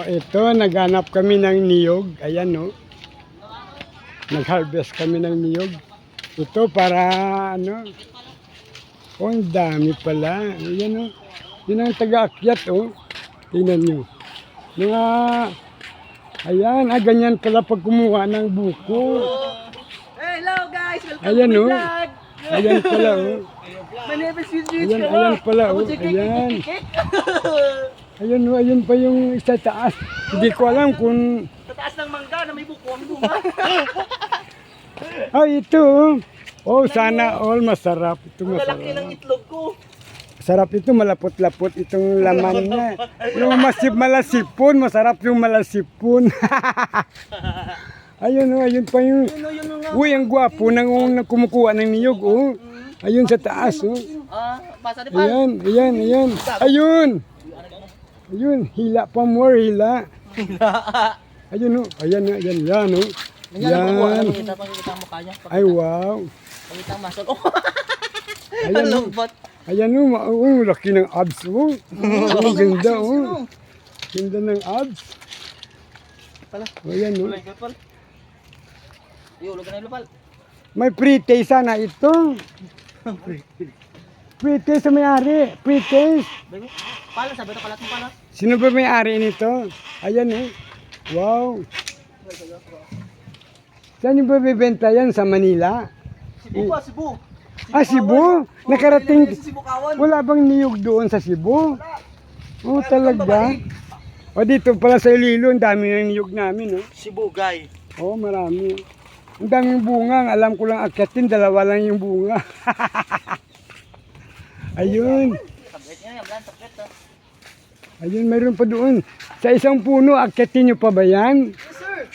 O ito, naghanap kami ng niyog. Ayan no. Nag-harvest kami ng niyog. Ito para ano. Oh, ang dami pala. Ayan no. Yun ang taga-akyat oh. Tingnan nyo. Mga, ayan, ah, ganyan pala pag kumuha ng buko. Hello guys! Welcome Ayan, to oh. my vlog! Ayan pala oh. My name is Eugene Ayan, ayan pala, oh. Kik, Ayan. Ayun, oh, ayun pa yung sa taas. Hindi ko alam kung Sa taas ng mangga na may buko ang bunga. Ah, ito. Oh, sana all masarap. Ito Ang lalaki ng masarap. itlog ko. Sarap ito, malapot-lapot itong laman niya. Yung masip malasipon, masarap yung malasipon. ayun, oh, ayun pa yung... Yun o, yun o nga. Uy, ang gwapo nang unang kumukuha ng niyog, oh. Ayun sa taas, oh. Ah, basa di pa. Ayan, ayan, ayan. Ayun! Ayun, hila pa more, hila. Ayun, oh. Ayan, oh, ayan, yan, oh. Yan. Ang mukha niya. Ay, wow. Pakita ang muscle. Oh, Ayan, ang oh. Ayan o, oh, laki ng abs mo. Oh, ang ganda oh. Ganda ng abs. Pala. O yan o. Lugan na lupal. May pre-taste sana ito. Pre-taste sa may-ari. Pre-taste. Pala, sabi ito kalat mo pala. Sino ba may-ari nito? Ayan o. Wow. Saan yung bibenta yan? Sa Manila? Cebu pa, Cebu. Ah, Cebu? Nakarating. Si Cebu kawan. Wala bang niyog doon sa Cebu? Oh, talaga. O dito pala sa Iloilo, ang dami ng niyog namin. Oh. Cebu, guy. Oo, marami. Ang daming bunga. Alam ko lang akyatin, dalawa lang yung bunga. Ayun. Sabit niya, yung blan, sabit. ah. Ayun, mayroon pa doon. Sa isang puno, akyatin nyo pa ba yan? Yes, sir.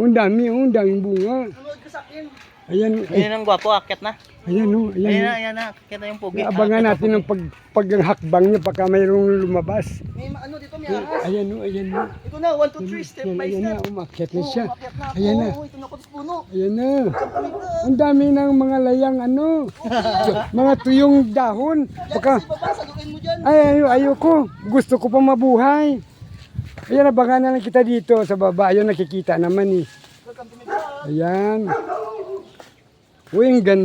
Ang dami, oh, ang daming bunga. Sunod ka sa akin. Ayan, ay, Ayan ang gwapo, akit na. ayan, oh, Ayan ayan. na, ayan na. Akit na yung pugi. Abangan natin ang pag, paghakbang niya baka mayroong lumabas. May ma- ano dito, may ahas. Ayan, oh, ayan, oh. Ito na, 1, 2, 3, step Ayan, by ayan na, step. umakyat na siya. umakyat na ako. Ayan na. Ito na ako sa puno. Ayan na. Ang dami ng mga layang ano, mga tuyong dahon. Baka. Ay, ayo, ayoko. Gusto ko pa mabuhay. Ayan, abangan na lang kita dito sa baba. Ayun, nakikita naman eh. Ayan. Uy, ang gan...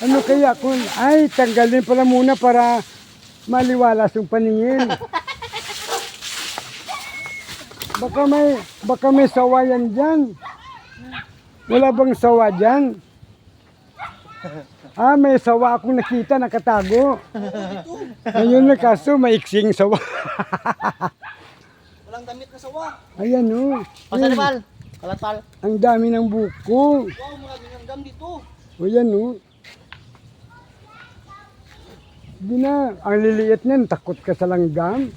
Ano kaya kung... Ay, tanggalin pala muna para maliwalas yung paningin. Baka may, baka may sawa yan dyan. Wala bang sawa dyan? Ah, may sawa akong nakita, nakatago. Ngayon na kaso, maiksing sawa. Walang damit na sawa. Ayan o. Pasal pal. Kalat pal. Ang dami ng buko. Wow, maraming hanggang dito. O yan o. Hindi na. Ang liliit niyan, takot ka sa langgam.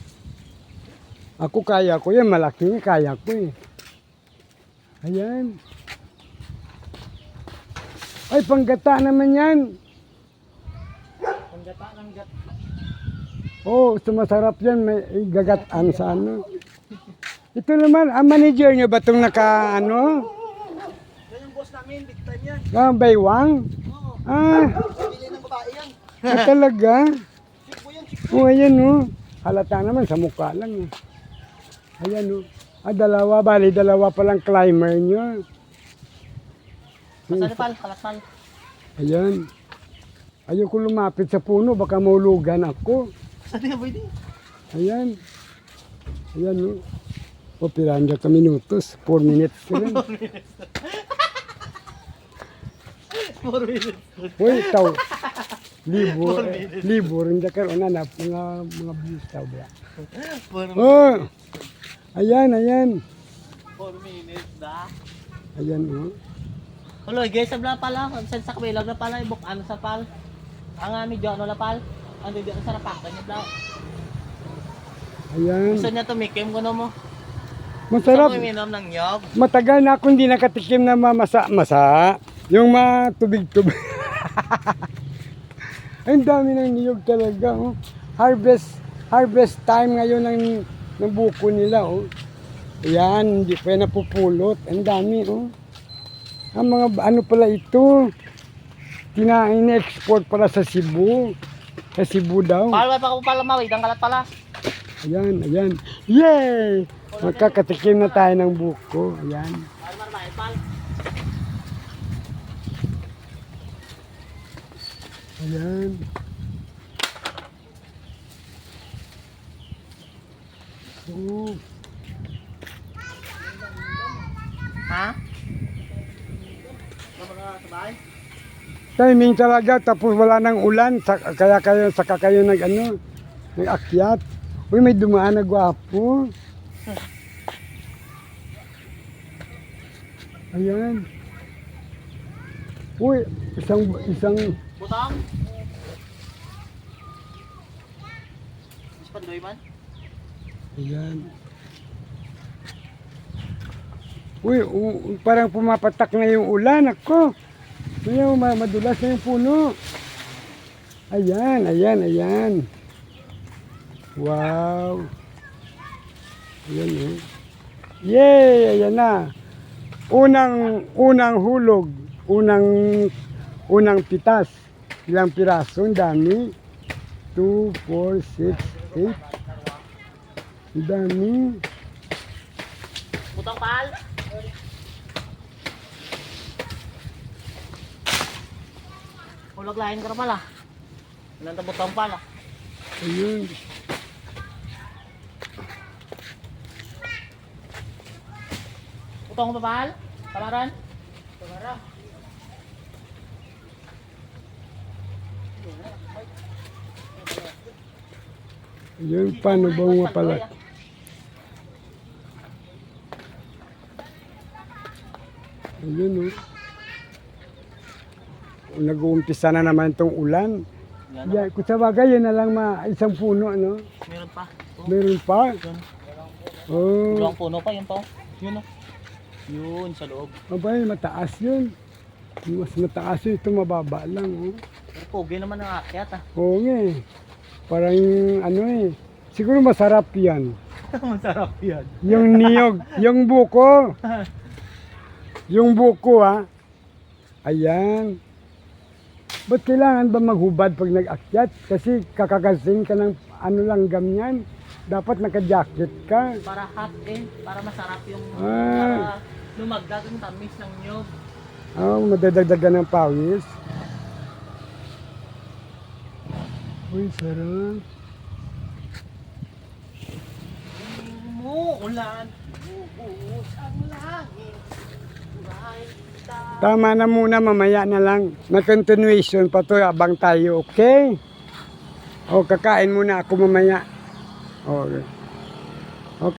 Ako kaya ko yan, malaki kaya ko eh. Ayan. Ay, panggata naman yan. Panggata ng gat. Oo, oh, sumasarap yan. May gagataan sa ano. Ito naman, ang manager niyo ba itong naka ano? Namin, big time yan. Ah, baywang? Oo. Ah, Pili ng babae yan. ah talaga? Chico yan, chico. O, ayan o. Halata naman sa mukha lang eh. Ayan o. Ah, dalawa, bali dalawa palang climber nyo. Pasal pal, kalat pal. Ayan. Ayoko lumapit sa puno, baka maulugan ako. Saan nga hindi? Ayan. Ayan o. O, piranda ka minutos. 4 minutes ka rin. 4 minutes. Uy, taw. Libo. Libo rin da karon na mga mga views taw ba. 4 Oh. Ayan, ayan. minutes da. Ayan oh. Hello guys, sabla pala. Sa sa kabilang na pala, ibuk ano sa pal. Ang ami jo ano la pal. Ano di sa rapak niya bla. Ayan. Gusto niya tumikim ko no mo. Masarap. Gusto mo ng nyog. Matagal na ako hindi nakatikim na mamasa. Masa. Yung matubig-tubig. Ang dami ng niyog talaga. Oh. Harvest harvest time ngayon ng, ng buko nila. Oh. Ayan, hindi pa napupulot. Ang dami. Oh. Ang mga ano pala ito. Kinain export pala sa Cebu. Sa Cebu daw. Pal pa ko pala mawid ang kalat pala. Ayan, ayan. Yay! Magkakatikim na tayo ng buko. Ayan. Para marmay, pal. Ayan. Oh, Ha? Timing talaga tapos wala nang ulan sa, kaya kayo saka kayo nag ano nag-akyat. Uy, may dumaan na gwapo. Ayan. Uy, isang isang Butang? Mas pandoy man? Ayan. Uy, u- parang pumapatak na yung ulan. Ako. Ma- madulas na yung puno. Ayan, ayan, ayan. Wow. Ayan eh. Yay! Ayan na. Unang, unang hulog. Unang, unang pitas. Ilang piraso? Ang dami. 2, 4, 6, 8. Ang dami. Butang pal? Hulag lain ka pala. Ilan na butang pala? Ayun. Butang ko pa pal? Tamaran? Tamaran. Ayun? Ayun, oh. Nag-uumpisa na naman itong ulan. Yeah, kung sa bagay, yun na lang ma isang puno, ano? Meron pa. Oh, Meron pa. Yun. Oh, Dalawang puno pa, yun pa. oh. Yun oh. Yun, sa loob. abay, mataas yun. Mas mataas yun, ito mababa lang, oh. Pero pogi naman ang akyat ah. Oo nga eh. Parang, ano eh. Siguro masarap yan. Masarap yan. Yung niyog, yung buko. Yung buko ha. Ayan. Ba't kailangan ba maghubad pag nag-akyat? Kasi kakagasing ka ng ano lang gamyan. Dapat naka-jacket ka. Para hot eh. Para masarap yung... Ah. Para lumagdag ang tamis ng nyog. Oh, madadagdagan ng pawis. Uy, sarap. Umuulan. Bubuhos ang langit. Tama na muna, mamaya na lang. May continuation pa to, abang tayo, okay? O, kakain muna ako mamaya. O,